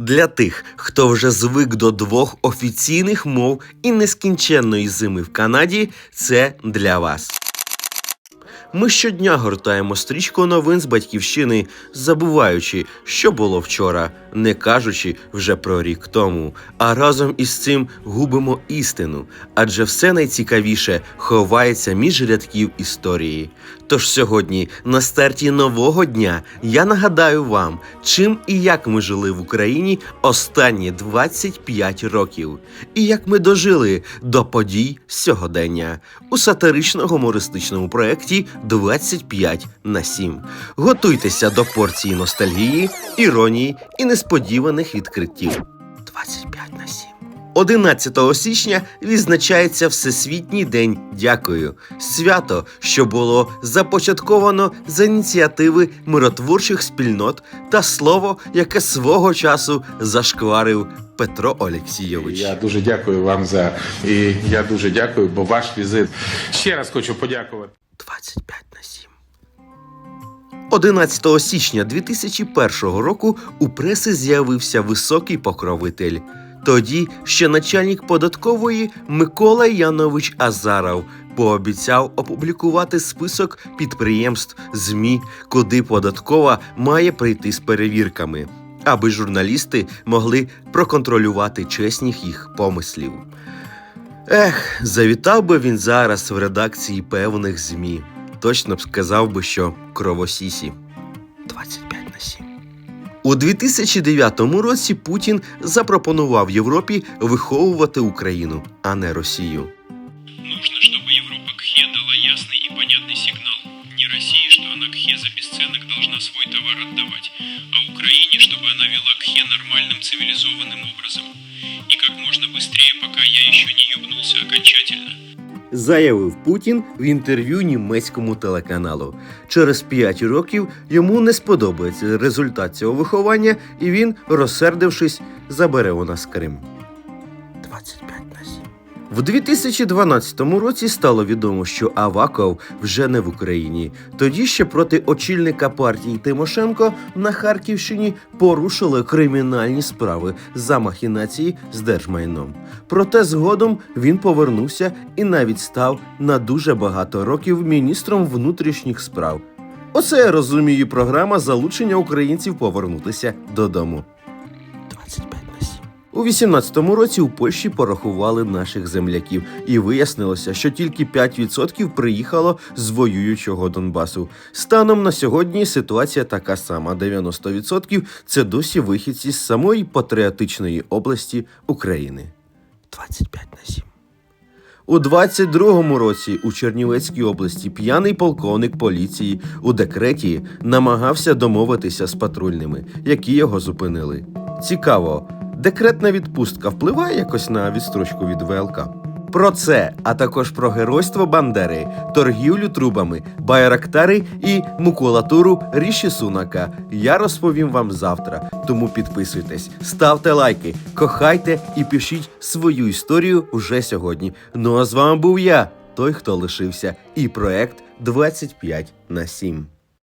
Для тих, хто вже звик до двох офіційних мов і нескінченної зими в Канаді, це для вас. Ми щодня гортаємо стрічку новин з батьківщини, забуваючи, що було вчора, не кажучи вже про рік тому. А разом із цим губимо істину, адже все найцікавіше ховається між рядків історії. Тож сьогодні, на старті нового дня, я нагадаю вам, чим і як ми жили в Україні останні 25 років, і як ми дожили до подій сьогодення у сатирично-гумористичному проєкті 25 на 7. Готуйтеся до порції ностальгії, іронії і несподіваних відкриттів. 25 на 7. 11 січня відзначається Всесвітній день дякую. Свято, що було започатковано за ініціативи миротворчих спільнот та слово, яке свого часу зашкварив Петро Олексійович. Я дуже дякую вам за і я дуже дякую, бо ваш візит. Ще раз хочу подякувати. 25 на 7. 11 січня 2001 року у преси з'явився високий покровитель. Тоді ще начальник податкової Микола Янович Азаров пообіцяв опублікувати список підприємств ЗМІ, куди податкова має прийти з перевірками, аби журналісти могли проконтролювати чесність їх помислів. Ех, завітав би він зараз в редакції певних ЗМІ. Точно б сказав би, що кровосісі. 25 на 7. У 2009 році Путін запропонував Європі виховувати Україну, а не Росію. Нужно, чтобы Европа КХЕ дала ясный и понятный сигнал. Не России, что она КХЕ за бесценок должна свой товар отдавать, а Украине, чтобы она вела КХЕ нормальным цивилизованным образом. Можно быстрее, пока я еще не ебнулся окончательно. Заявив Путін в інтерв'ю німецькому телеканалу. Через 5 років йому не сподобається результат цього виховання, і він, розсердившись, забере у нас Крим. 25 на 7. В 2012 році стало відомо, що Аваков вже не в Україні. Тоді ще проти очільника партії Тимошенко на Харківщині порушили кримінальні справи за махінації з держмайном. Проте згодом він повернувся і навіть став на дуже багато років міністром внутрішніх справ. Оце я розумію програма залучення українців повернутися додому. 25 на 7. У 18-му році у Польщі порахували наших земляків, і вияснилося, що тільки 5% приїхало з воюючого Донбасу. Станом на сьогодні ситуація така сама: 90% – це досі вихідці з самої патріотичної області України. 25 на 7. У 22-му році у Чернівецькій області п'яний полковник поліції у декреті намагався домовитися з патрульними, які його зупинили. Цікаво, декретна відпустка впливає якось на відстрочку від ВЛК? Про це, а також про геройство Бандери, торгівлю трубами, байрактари і мукулатуру Ріші Сунака я розповім вам завтра. Тому підписуйтесь, ставте лайки, кохайте і пишіть свою історію вже сьогодні. Ну а з вами був я, той, хто лишився, і проект 25 на 7.